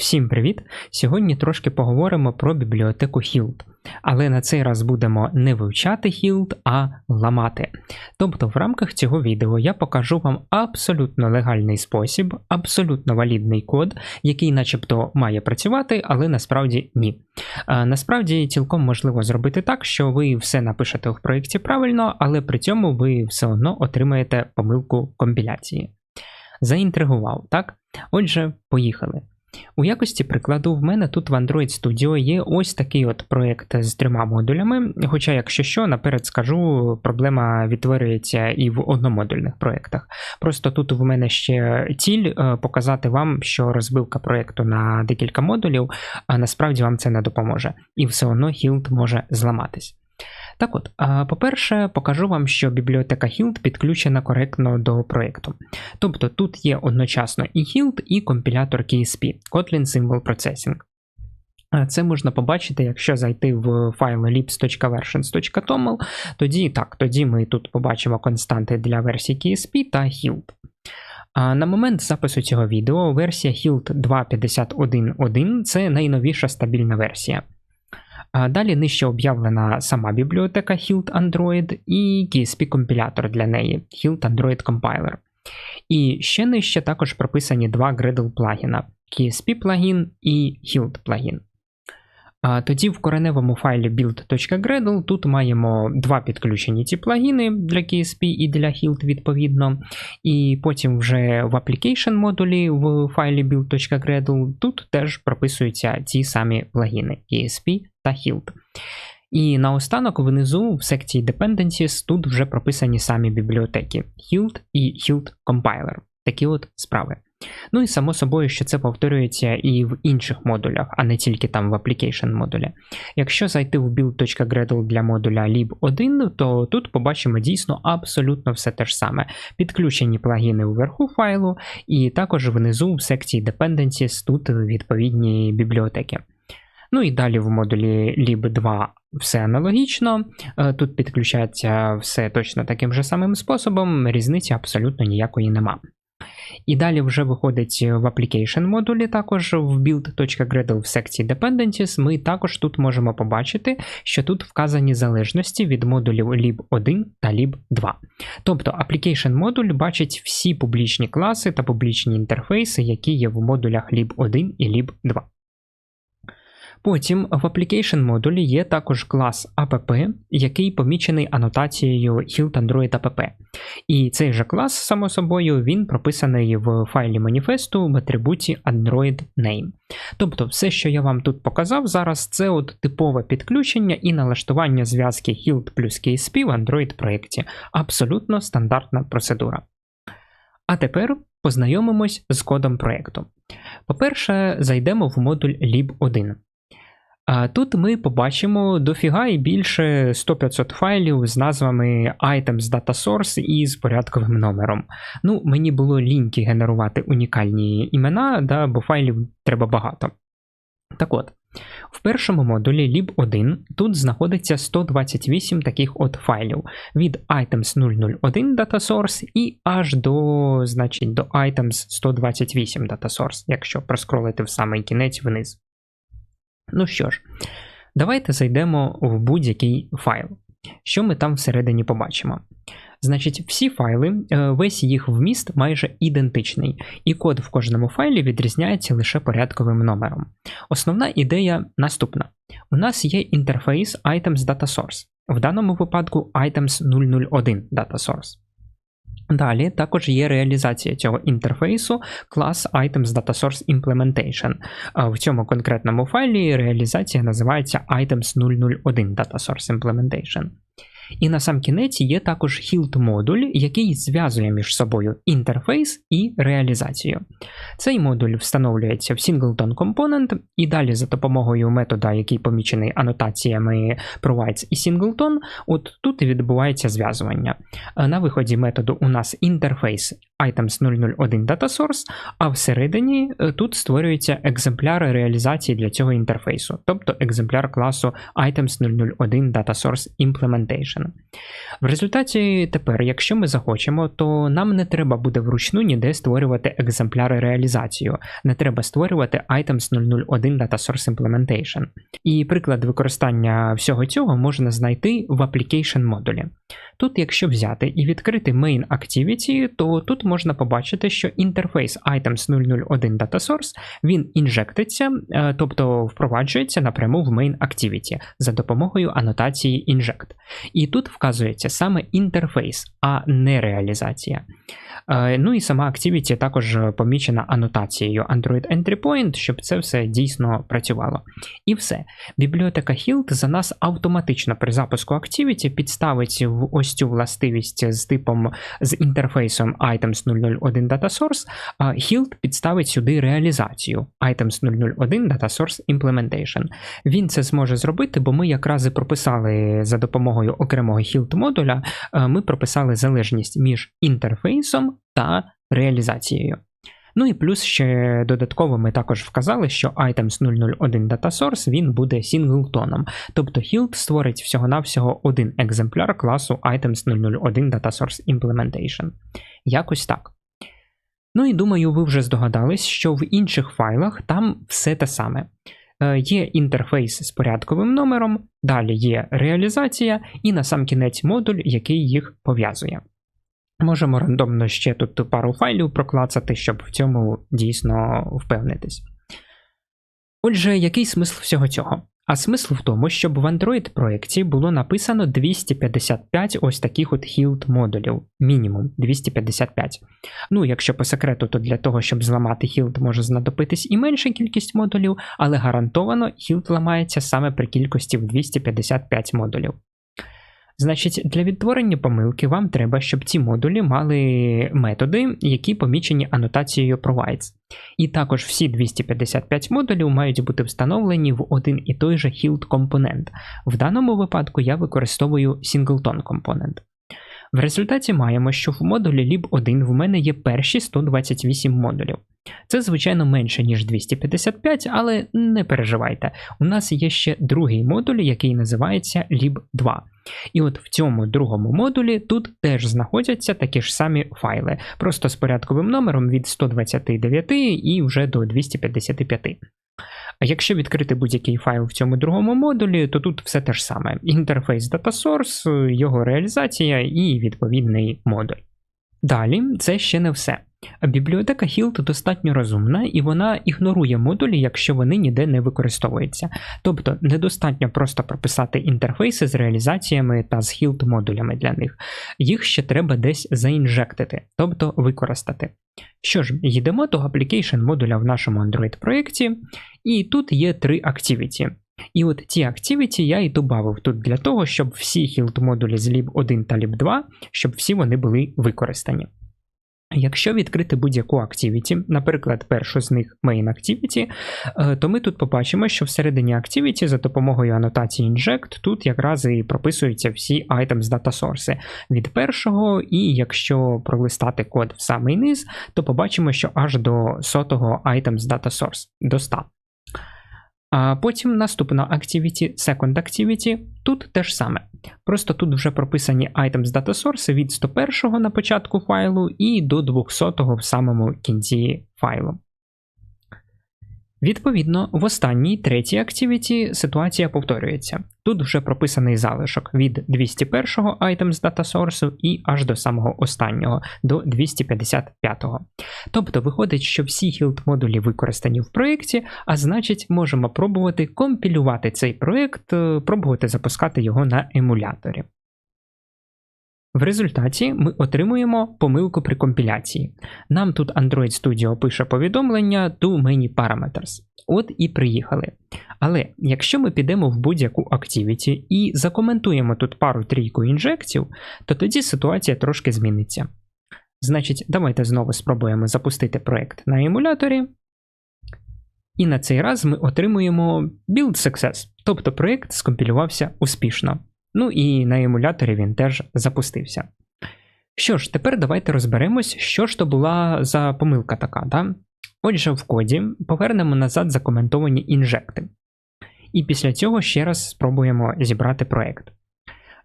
Всім привіт! Сьогодні трошки поговоримо про бібліотеку Hild. Але на цей раз будемо не вивчати Hild, а ламати. Тобто в рамках цього відео я покажу вам абсолютно легальний спосіб, абсолютно валідний код, який начебто має працювати, але насправді ні. А, насправді цілком можливо зробити так, що ви все напишете в проєкті правильно, але при цьому ви все одно отримаєте помилку компіляції. Заінтригував, так? Отже, поїхали. У якості прикладу, в мене тут в Android Studio є ось такий от проєкт з трьома модулями. Хоча, якщо що, наперед скажу, проблема відтворюється і в одномодульних проєктах. Просто тут в мене ще ціль е, показати вам, що розбивка проєкту на декілька модулів, а насправді вам це не допоможе. І все одно Hild може зламатись. Так от, по-перше, покажу вам, що бібліотека Hild підключена коректно до проєкту. Тобто тут є одночасно і Hild, і компілятор KSP Kotlin Symbol Processing. Це можна побачити, якщо зайти в файл libs.versions.toml, тоді так, тоді ми тут побачимо константи для версії KSP та Hild. А на момент запису цього відео версія Hild 2.51.1 це найновіша стабільна версія. Далі нижче об'явлена сама бібліотека Hilt Android і KSP-компілятор для неї Hilt Android Compiler. І ще нижче також прописані два Gradle плагіна KSP плагін і Hilt плагін. Тоді в кореневому файлі build.gradle тут маємо два підключені ці плагіни для KSP і для Hilt відповідно. І потім вже в application модулі в файлі build.gradle тут теж прописуються ці самі плагіни KSP та Hilt. І наостанок внизу в секції Dependencies тут вже прописані самі бібліотеки Hilt і Hilt Compiler. Такі от справи. Ну і само собою, що це повторюється і в інших модулях, а не тільки там в application модулі. Якщо зайти в build.gradle для модуля lib1, то тут побачимо дійсно абсолютно все те ж саме. Підключені плагіни вверху файлу, і також внизу в секції Dependencies тут відповідні бібліотеки. Ну і далі в модулі lib2 все аналогічно. Е, тут підключається все точно таким же самим способом, різниці абсолютно ніякої нема. І далі вже виходить в application модулі, також в build.gradle в секції Dependencies, ми також тут можемо побачити, що тут вказані залежності від модулів lib1 та lib2. Тобто application модуль бачить всі публічні класи та публічні інтерфейси, які є в модулях lib1 і lib2. Потім в application модулі є також клас app, який помічений анотацією Hilt Android app. І цей же клас, само собою, він прописаний в файлі маніфесту в атрибуті Android Name. Тобто, все, що я вам тут показав зараз, це от типове підключення і налаштування зв'язки Hilt плюс KSP в Android проєкті. Абсолютно стандартна процедура. А тепер познайомимось з кодом проєкту. По-перше, зайдемо в модуль lib1. Тут ми побачимо дофіга і більше 100-500 файлів з назвами items data source і з порядковим номером. Ну, мені було ліньки генерувати унікальні імена, да, бо файлів треба багато. Так от, в першому модулі lib1 тут знаходиться 128 таких от файлів від items 001 data source і аж до значить, до items 128 data source, якщо проскролити в самий кінець вниз. Ну що ж, давайте зайдемо в будь-який файл. Що ми там всередині побачимо? Значить, всі файли, е, весь їх вміст майже ідентичний, і код в кожному файлі відрізняється лише порядковим номером. Основна ідея наступна: у нас є інтерфейс items data source, в даному випадку items 001 data source. Далі також є реалізація цього інтерфейсу клас Items Data Source Implementation. В цьому конкретному файлі реалізація називається Items 001 Data Source Implementation. І на сам кінець є також Hilt модуль, який зв'язує між собою інтерфейс і реалізацію. Цей модуль встановлюється в Singleton Component, і далі за допомогою метода, який помічений анотаціями provides і Singleton, от тут відбувається зв'язування. На виході методу у нас інтерфейс items 001 Data Source, а всередині е, тут створюється екземпляр реалізації для цього інтерфейсу, тобто екземпляр класу items 001 Data Source Implementation. Implementation. В результаті тепер, якщо ми захочемо, то нам не треба буде вручну ніде створювати екземпляри реалізацію, не треба створювати items 001 Data Source Implementation. І приклад використання всього цього можна знайти в application модулі. Тут, якщо взяти і відкрити Main Activity, то тут можна побачити, що інтерфейс items 001 Data Source він інжектиться, е, тобто впроваджується напряму в Main Activity за допомогою анотації Inject. І тут вказується саме інтерфейс, а не реалізація. Е, ну і сама Activity також помічена анотацією Android Entry Point, щоб це все дійсно працювало. І все. Бібліотека Hilt за нас автоматично при запуску Activity підставить в ось цю властивість з типом з інтерфейсом items 001 Data Source, а Hilt підставить сюди реалізацію items 001 Data Source Implementation. Він це зможе зробити, бо ми якраз і прописали за допомогою окремого Hilt модуля, е, ми прописали залежність між інтерфейсом та реалізацією. Ну і плюс ще додатково ми також вказали, що items 001 Data Source він буде сінглтоном, тобто Hilt створить всього-навсього один екземпляр класу items 001 Data Source Implementation. Якось так. Ну і думаю, ви вже здогадались, що в інших файлах там все те саме. Е, є інтерфейс з порядковим номером, далі є реалізація, і на сам кінець модуль, який їх пов'язує. Можемо рандомно ще тут пару файлів проклацати, щоб в цьому дійсно впевнитись. Отже, який смисл всього цього? А смисл в тому, щоб в Android проєкті було написано 255 ось таких от Hilt модулів, мінімум 255. Ну, якщо по секрету, то для того, щоб зламати Hilt, може знадобитись і менша кількість модулів, але гарантовано Hilt ламається саме при кількості в 255 модулів. Значить, для відтворення помилки вам треба, щоб ці модулі мали методи, які помічені анотацією provides. І також всі 255 модулів мають бути встановлені в один і той же Hilt компонент. В даному випадку я використовую Singleton компонент. В результаті маємо, що в модулі lib1 в мене є перші 128 модулів. Це, звичайно, менше, ніж 255, але не переживайте. У нас є ще другий модуль, який називається lib2. І от в цьому другому модулі тут теж знаходяться такі ж самі файли, просто з порядковим номером від 129 і вже до 255. А якщо відкрити будь-який файл в цьому другому модулі, то тут все те ж саме: інтерфейс Data Source, його реалізація і відповідний модуль. Далі це ще не все. Бібліотека Hilt достатньо розумна і вона ігнорує модулі, якщо вони ніде не використовуються. Тобто недостатньо просто прописати інтерфейси з реалізаціями та з Hilt модулями для них. Їх ще треба десь заінжектити, тобто використати. Що ж, йдемо до application модуля в нашому Android проєкті, і тут є три Activity. І от ці Activity я і додав тут для того, щоб всі Hilt модулі з lib1 та lib2, щоб всі вони були використані. Якщо відкрити будь-яку Activity, наприклад, першу з них Main Activity, е, то ми тут побачимо, що всередині Activity за допомогою анотації Inject тут якраз і прописуються всі items Data Source від першого, і якщо пролистати код в самий низ, то побачимо, що аж до сотого items Data Source, до 100. А потім наступна Activity, Second Activity, тут те ж саме. Просто тут вже прописані items Data Source від 101 на початку файлу і до 200 в самому кінці файлу. Відповідно, в останній третій Activity ситуація повторюється. Тут вже прописаний залишок від 201 items Data Source і аж до самого останнього, до 255-го. Тобто виходить, що всі Hilt модулі використані в проєкті, а значить, можемо пробувати компілювати цей проєкт, е, пробувати запускати його на емуляторі. В результаті ми отримуємо помилку при компіляції. Нам тут Android Studio пише повідомлення to many parameters. От і приїхали. Але якщо ми підемо в будь-яку Activity і закоментуємо тут пару-трійку інжектів, то тоді ситуація трошки зміниться. Значить, давайте знову спробуємо запустити проект на емуляторі. І на цей раз ми отримуємо build success, тобто проект скомпілювався успішно. Ну і на емуляторі він теж запустився. Що ж, тепер давайте розберемось, що ж то була за помилка така. Да? Отже, в коді повернемо назад закоментовані інжекти. І після цього ще раз спробуємо зібрати проект.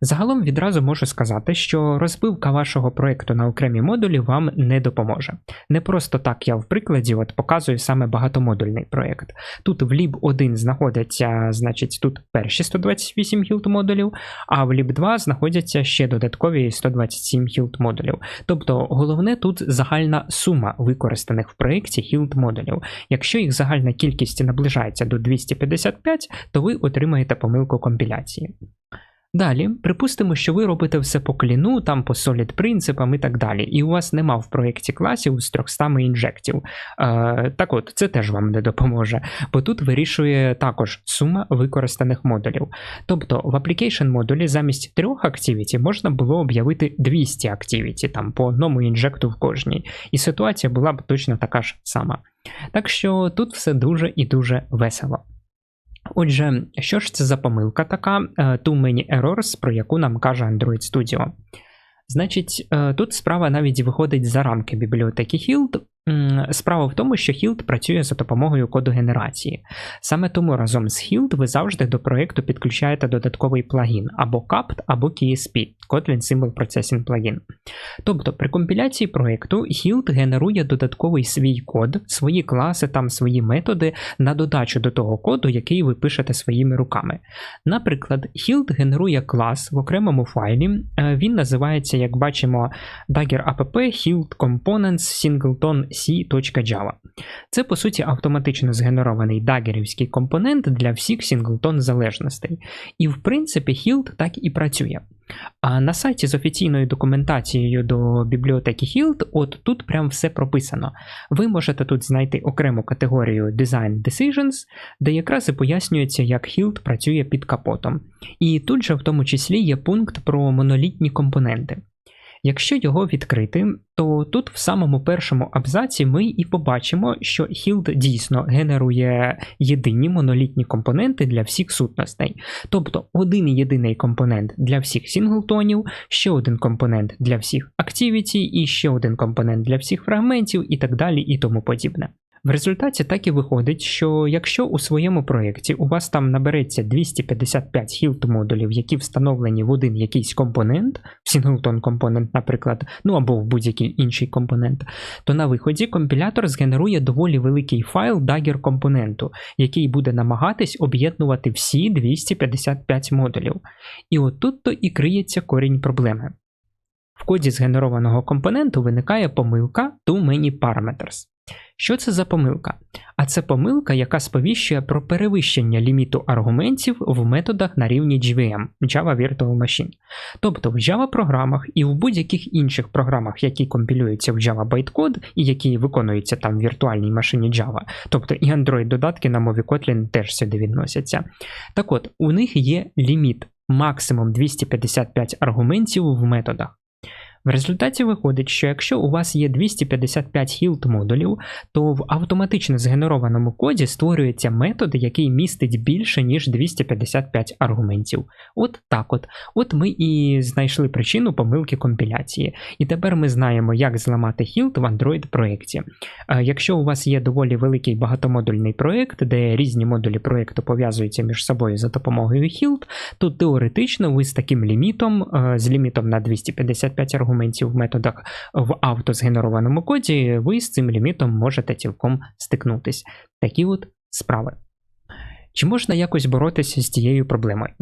Загалом відразу можу сказати, що розбивка вашого проєкту на окремі модулі вам не допоможе. Не просто так я в прикладі от показую саме багатомодульний проєкт. Тут в lib 1 знаходяться, значить, тут перші 128 хілд модулів, а в lib 2 знаходяться ще додаткові 127 хілд модулів. Тобто головне тут загальна сума використаних в проєкті хілд модулів. Якщо їх загальна кількість наближається до 255, то ви отримаєте помилку компіляції. Далі, припустимо, що ви робите все по кліну, там по solid принципам і так далі, і у вас нема в проєкті класів з 300 інжектів. Е, Так от, це теж вам не допоможе, бо тут вирішує також сума використаних модулів. Тобто в application модулі замість трьох activity можна було об'явити 200 activity, там по одному інжекту в кожній. І ситуація була б точно така ж сама. Так що тут все дуже і дуже весело. Отже, що ж це за помилка така е, Too Many Errors, про яку нам каже Android Studio? Значить, е, тут справа навіть виходить за рамки бібліотеки Hilt, Справа в тому, що Hilt працює за допомогою коду генерації. Саме тому разом з Hilt ви завжди до проєкту підключаєте додатковий плагін або CAPT, або KSP Kotlin Symbol Processing Plugin. Тобто при компіляції проєкту Hilt генерує додатковий свій код, свої класи, там свої методи на додачу до того коду, який ви пишете своїми руками. Наприклад, Hilt генерує клас в окремому файлі, е, він називається, як бачимо, Dagger app Hilt Components Singleton c.java. Це, по суті, автоматично згенерований дагерівський компонент для всіх сінглтон залежностей. І, в принципі, Hilt так і працює. А на сайті з офіційною документацією до бібліотеки Hilt, от тут прям все прописано. Ви можете тут знайти окрему категорію Design Decisions, де якраз і пояснюється, як Hilt працює під капотом. І тут же в тому числі є пункт про монолітні компоненти. Якщо його відкрити, то тут в самому першому абзаці ми і побачимо, що Hild дійсно генерує єдині монолітні компоненти для всіх сутностей. Тобто один єдиний компонент для всіх сінглтонів, ще один компонент для всіх activity і ще один компонент для всіх фрагментів і так далі і тому подібне. В результаті так і виходить, що якщо у своєму проєкті у вас там набереться 255 хілт модулів, які встановлені в один якийсь компонент, в Singleton компонент, наприклад, ну або в будь-який інший компонент, то на виході компілятор згенерує доволі великий файл Dagger компоненту, який буде намагатись об'єднувати всі 255 модулів. І отут то і криється корінь проблеми. В коді згенерованого компоненту виникає помилка Too Many Parameters. Що це за помилка? А це помилка, яка сповіщує про перевищення ліміту аргументів в методах на рівні JVM Java Virtual Machine. Тобто в Java програмах і в будь-яких інших програмах, які компілюються в Java Bytecode і які виконуються там в віртуальній машині Java, тобто і Android-додатки на мові Kotlin теж сюди відносяться. Так от, у них є ліміт максимум 255 аргументів в методах. В результаті виходить, що якщо у вас є 255 хілд модулів, то в автоматично згенерованому коді створюється метод, який містить більше, ніж 255 аргументів. От так от. От ми і знайшли причину помилки компіляції. І тепер ми знаємо, як зламати хілд в Android проєкті. Якщо у вас є доволі великий багатомодульний проєкт, де різні модулі проєкту пов'язуються між собою за допомогою хілд, то теоретично ви з таким лімітом, з лімітом на 255 аргументів, аргументів в методах в автозгенерованому коді, ви з цим лімітом можете цілком стикнутись. Такі от справи. Чи можна якось боротися з цією проблемою?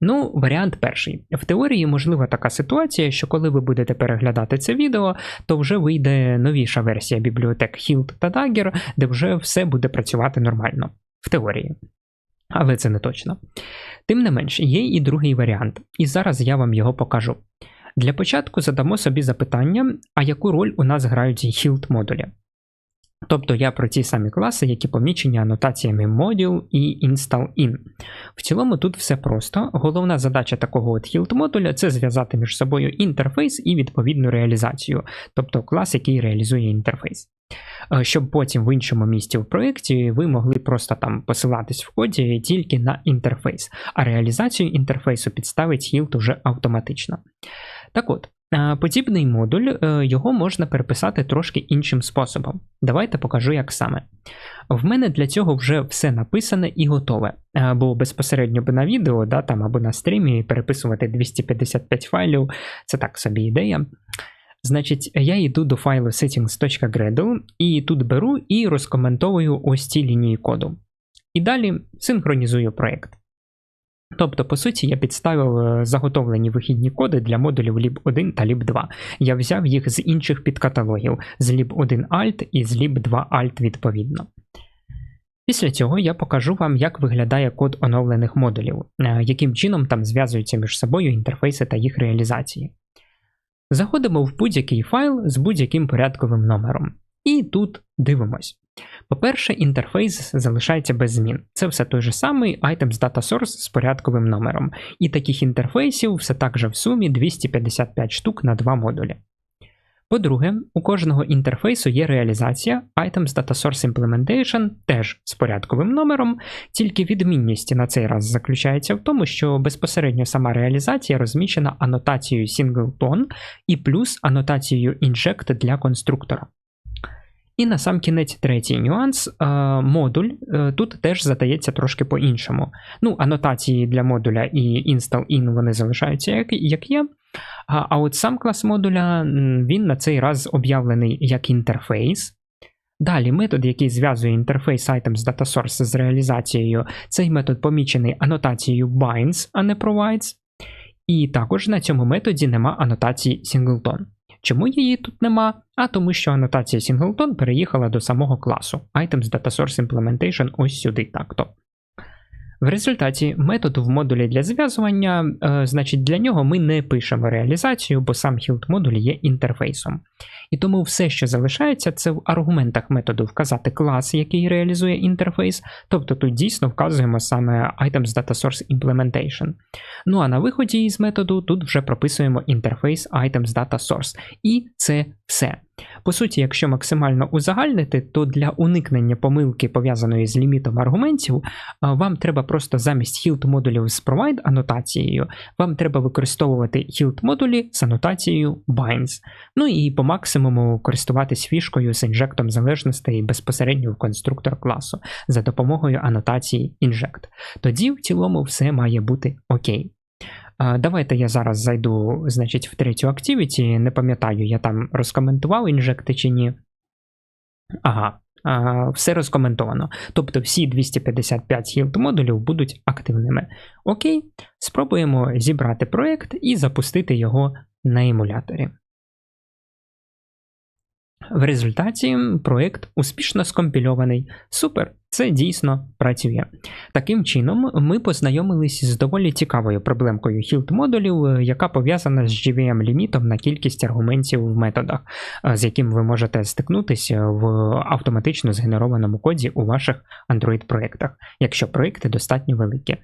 Ну, варіант перший. В теорії можлива така ситуація, що коли ви будете переглядати це відео, то вже вийде новіша версія бібліотек Hilt та Dagger, де вже все буде працювати нормально. В теорії. Але це не точно. Тим не менш, є і другий варіант, і зараз я вам його покажу. Для початку задамо собі запитання, а яку роль у нас грають Hilt модулі. Тобто я про ті самі класи, які помічені анотаціями Module і Install-in. В цілому тут все просто. Головна задача такого от Hilt модуля це зв'язати між собою інтерфейс і відповідну реалізацію, тобто клас, який реалізує інтерфейс. Е, щоб потім в іншому місці в проєкті ви могли просто там посилатись в коді тільки на інтерфейс, а реалізацію інтерфейсу підставить Hilt уже автоматично. Так от, Е, подібний модуль е, його можна переписати трошки іншим способом. Давайте покажу, як саме. В мене для цього вже все написане і готове. Е, бо безпосередньо на відео да, там, або на стрімі переписувати 255 файлів це так собі ідея. Значить, я йду до файлу settings.gradle і тут беру і розкоментовую ось ці лінії коду. І далі синхронізую проєкт. Тобто, по суті, я підставив е, заготовлені вихідні коди для модулів lib1 та lib2. Я взяв їх з інших підкаталогів, з lib1 alt і з lib2 alt відповідно. Після цього я покажу вам, як виглядає код оновлених модулів, е, яким чином там зв'язуються між собою інтерфейси та їх реалізації. Заходимо в будь-який файл з будь-яким порядковим номером. І тут дивимось. По-перше, інтерфейс залишається без змін. Це все той же самий items data source з порядковим номером. І таких інтерфейсів все так же в сумі 255 штук на два модулі. По-друге, у кожного інтерфейсу є реалізація Items Data Source Implementation теж з порядковим номером, тільки відмінність на цей раз заключається в тому, що безпосередньо сама реалізація розміщена анотацією Singleton і плюс анотацією Inject для конструктора. І на сам кінець третій нюанс. Модуль е, тут теж задається трошки по-іншому. Ну, анотації для модуля і install-in вони залишаються як, як є. А, а от сам клас модуля він на цей раз об'явлений як інтерфейс. Далі метод, який зв'язує інтерфейс items data source з реалізацією, цей метод помічений анотацією binds, а не provides. І також на цьому методі нема анотації singleton. Чому її тут нема? А тому, що анотація Singleton переїхала до самого класу Items Data Source Implementation ось сюди так-то. В результаті методу в модулі для зв'язування, е, значить, для нього ми не пишемо реалізацію, бо сам хілд модуль є інтерфейсом. І тому все, що залишається, це в аргументах методу вказати клас, який реалізує інтерфейс, тобто тут дійсно вказуємо саме Items Data Source Implementation. Ну а на виході із методу тут вже прописуємо інтерфейс Items Data Source. І це все. По суті, якщо максимально узагальнити, то для уникнення помилки, пов'язаної з лімітом аргументів, вам треба просто замість хілд модулів з provide анотацією, вам треба використовувати хілд модулі з анотацією binds. Ну і по максимуму користуватись фішкою з інжектом залежностей безпосередньо в конструктор класу за допомогою анотації inject. Тоді в цілому все має бути окей. Давайте я зараз зайду, значить, в третю Activity. Не пам'ятаю, я там розкоментував інжекти чи ні. Ага, все розкоментовано. Тобто всі 255 хілд модулів будуть активними. Окей, спробуємо зібрати проєкт і запустити його на емуляторі. В результаті проєкт успішно скомпільований. Супер! Це дійсно працює. Таким чином, ми познайомилися з доволі цікавою проблемкою хілд модулів, е, яка пов'язана з GVM-лімітом на кількість аргументів в методах, е, з яким ви можете стикнутися в автоматично згенерованому коді у ваших Android-проєктах, якщо проєкти достатньо великі.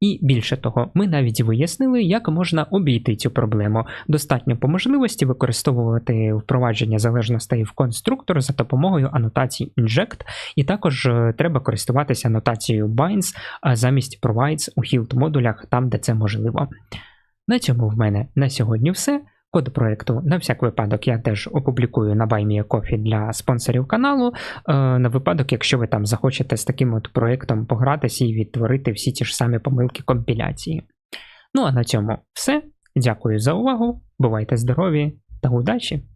І більше того, ми навіть вияснили, як можна обійти цю проблему. Достатньо по можливості використовувати впровадження залежностей в конструктор за допомогою анотації inject, і також е, треба треба користуватися нотацією binds замість provides у Hilt модулях там, де це можливо. На цьому в мене на сьогодні все. Код проєкту на всяк випадок я теж опублікую на BuyMeACoffee для спонсорів каналу. Е, на випадок, якщо ви там захочете з таким от проєктом погратися і відтворити всі ті ж самі помилки компіляції. Ну а на цьому все. Дякую за увагу. Бувайте здорові та удачі!